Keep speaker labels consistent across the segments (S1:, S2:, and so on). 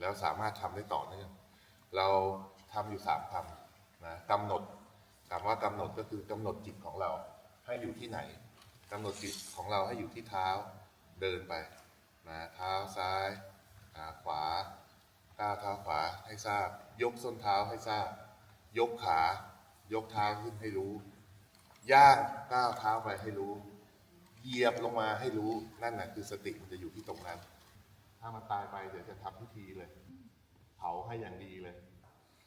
S1: แล้วสามารถทำได้ต่อเนื่องเราทำอยู่สามคำนะกำหนดคำว่ากำหนดก็คือกำหนดจิตของเราให้อยู่ที่ไหนกำหนดจิตของเราให้อยู่ที่เท้าเดินไปนะเท้าซ้ายาขวาก้าวเท้าขวาให้ทราบ ยกส้นเท้าให้ทราบ ยกขายกเท้าขึ้นให้รู้ ย่างก้าวเท้าไปให้รู้ เหยียบลงมาให้รู้นั่นน่ะคือสติมันจะอยู่ที่ตรงนั้น ถ้ามันตายไปเดี๋ยวจะทำพิธีเลย เผาให้อย่างดีเลย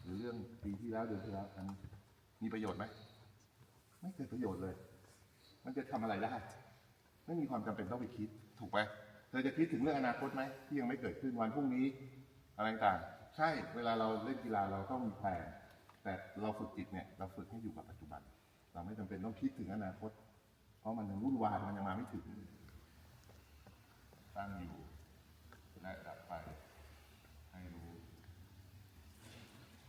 S1: หรือเรื่องปีที่แล้วเดือนที่แล้วนั้นมีประโยชน์ไหมไม่เกิดประโยชน์เลย มันจะทำอะไรได้ ไม่มีความจำเป็นต้องไปคิด ถูกไหมเธอจะคิดถึงเรื่องอนาคตไหมที่ยังไม่เกิดขึ้นวันพรุ่งนี้อะไรต่างใช่เวลาเราเล่นกีฬาเราต้องมีแผนแต่เราฝึกจิตเนี่ยเราฝึกให้อยู่กับปัจจุบัน เราไม่จำเป็นต้องคิดถึงอนาคต เพราะมันยังวุ่นวายมันยังมาไม่ถึงตั้งอยู่ และดับไป ให้รู้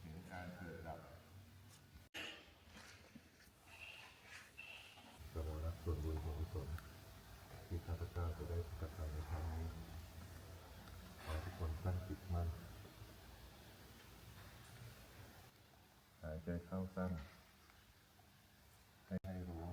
S1: เห็นการเกิดดับกรรมรับส่วนบุญของกุศลที่ข้าพเจ้าจะได้กระทำในครั้งนี้ขอทุกคนตั้งจิตมั่นหายใจเข้าสั้นให้ให้รู้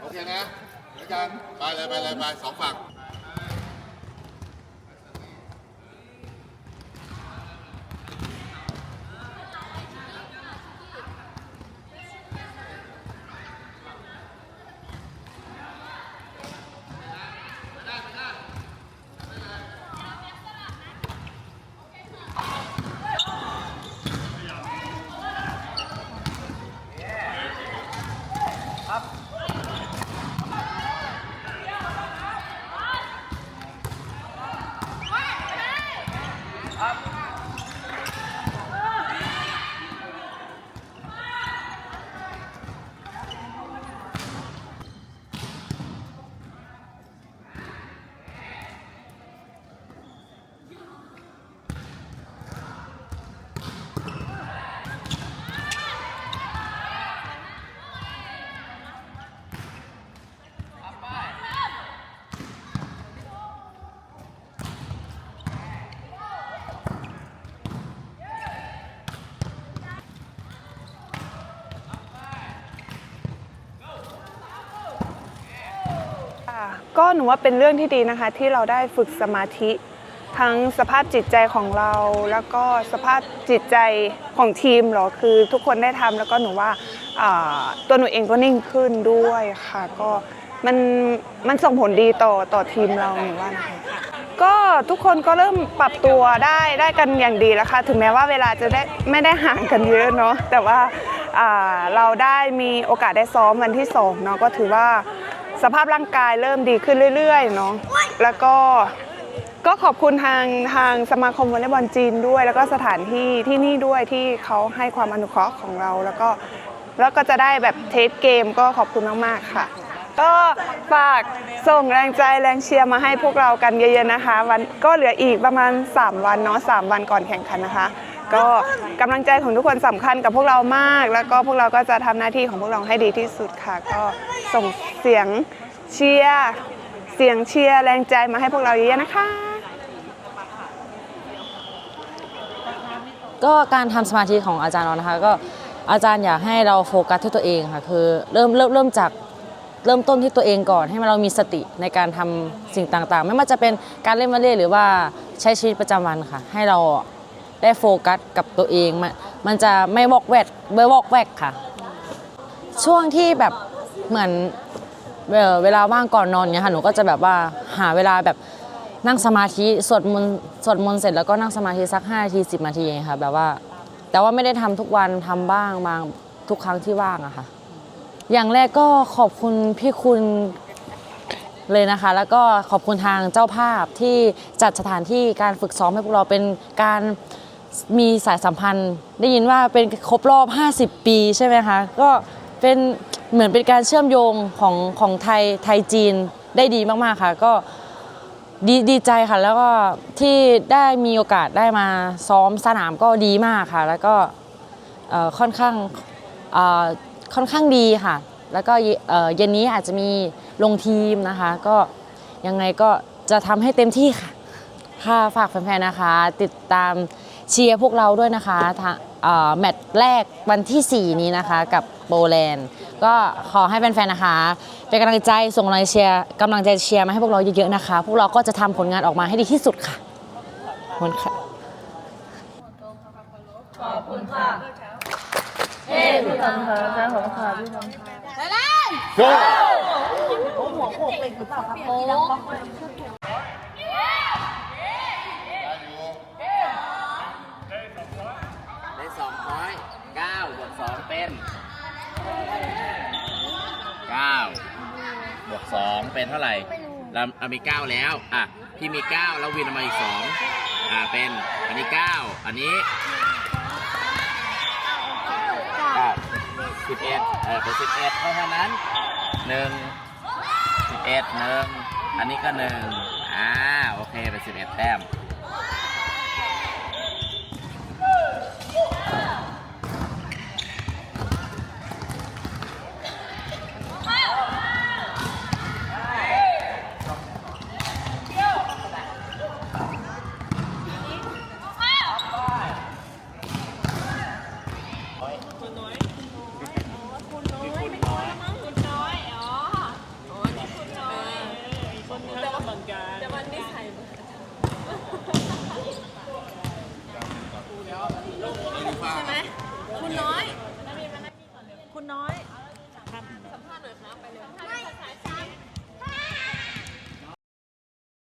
S1: โอเคนะอาจารย์ไปเลยไปเลยไปสองฝั่ง
S2: ก็หนูว่าเป็นเรื่องที่ดีนะคะ ที่เราได้ฝึกสมาธิ ทั้งสภาพจิตใจของเรา แล้วก็สภาพจิตใจของทีมเหรอคือทุกคนได้ทำแล้วก็หนูว่าตัวหนูเองก็นิ่งขึ้นด้วยค่ะ ก็มันมันส่งผลดีต่อต่อทีมเราหนูว่านะคะก็ทุกคนก็เริ่มปรับตัวได้ได้กันอย่างดีแล้วค่ะ ถึงแม้ว่าเวลาจะได้ไม่ได้ห่างกันเยอะเนาะแต่ว่าอ่าเราได้มีโอกาสได้ซ้อมวันที่สองเนาะก็ถือว่า สภาพร่างกายเริ่มดีขึ้นเรื่อยๆเนาะแล้วก็ก็ขอบคุณทางทางสมาคมวอลเลย์บอลจีนด้วย แล้วก็สถานที่ที่นี่ด้วยที่เขาให้ความอนุเคราะห์ของเรา แล้วก็แล้วก็จะได้แบบเทสเกมก็ขอบคุณมากๆค่ะ ก็ฝากส่งแรงใจแรงเชียร์มาให้พวกเรากันเยอะๆนะคะ วันก็เหลืออีกประมาณ 3 วันเนาะ3วันก่อนแข่งขันนะคะ ก็กำลังใจของทุกคนสำคัญกับพวกเรามาก แล้วก็พวกเราก็จะทำหน้าที่ของพวกเราให้ดีที่สุดค่ะ ก็ส่งเสียงเชียร์เสียงเชียร์แรงใจมาให้พวกเราเยอะๆนะคะ
S3: ก็การทำสมาธิของอาจารย์เรานะคะ ก็อาจารย์อยากให้เราโฟกัสที่ตัวเองค่ะ คือเริ่มเริ่มเริ่มจากเริ่มต้นที่ตัวเองก่อนให้เรามีสติในการทำสิ่งต่างๆ ไม่ว่าจะเป็นการเล่นวอลเลย์หรือว่าใช้ชีวิตประจำวันค่ะ ให้เรา ได้โฟกัสกับตัวเองมันมันจะไม่วอกแวกไม่วอกแวกค่ะ ช่วงที่แบบเหมือนเวลาว่างก่อนนอนเนี่ยค่ะหนูก็จะแบบว่าหาเวลาแบบนั่งสมาธิสวดมนต์สวดมนต์เสร็จแล้วก็นั่งสมาธิสัก5นาที10 นาทีเองค่ะแบบว่า แต่ว่าไม่ได้ทำทุกวันทำบ้างบางทุกครั้งที่ว่างอะค่ะ อย่างแรกก็ขอบคุณพี่คุณเลยนะคะ แล้วก็ขอบคุณทางเจ้าภาพที่จัดสถานที่การฝึกซ้อมให้พวกเราเป็นการ มีสายสัมพันธ์ ได้ยินว่าเป็นครบรอบ 50 ปีใช่ไหมคะก็เป็นเหมือนเป็นการเชื่อมโยงของของไทยไทยจีนได้ดีมากๆค่ะ ก็ดีดีใจค่ะ แล้วก็ที่ได้มีโอกาสได้มาซ้อมสนามก็ดีมากค่ะ แล้วก็ค่อนข้างค่อนข้างดีค่ะ แล้วก็เยเอ่อเย็นนี้อาจจะมีลงทีมนะคะ ก็ยังไงก็จะทำให้เต็มที่ค่ะ ค่ะฝากแฟนๆนะคะ ติดตาม เชียร์พวกเราด้วยนะคะทางเอ่อแมตช์แรกวันที่ 4 นี้นะคะกับโปแลนด์ก็ขอให้แฟนๆนะคะ เป็นกำลังใจส่งกำลังเชียร์กำลังใจเชียร์มาให้พวกเราเยอะๆนะคะ พวกเราก็จะทำผลงานออกมาให้ดีที่สุดค่ะขอบคุณค่ะ
S4: ได้สองร้อยเก้าบวกสอง เป็นเก้าบวกสองเป็นเท่าไหร่เราเรามีเก้าแล้วอะพี่มีเก้าแล้ววินเอามาอีกสองอ่าเป็นอันนี้เก้าอันนี้เก้าสิบเอ็ดเออเป็นสิบเอ็ดเพราะฉะนั้นหนึ่งสิบเอ็ดหนึ่งอันนี้ก็หนึ่งอ่าโอเคเป็นสิบเอ็ดแต้ม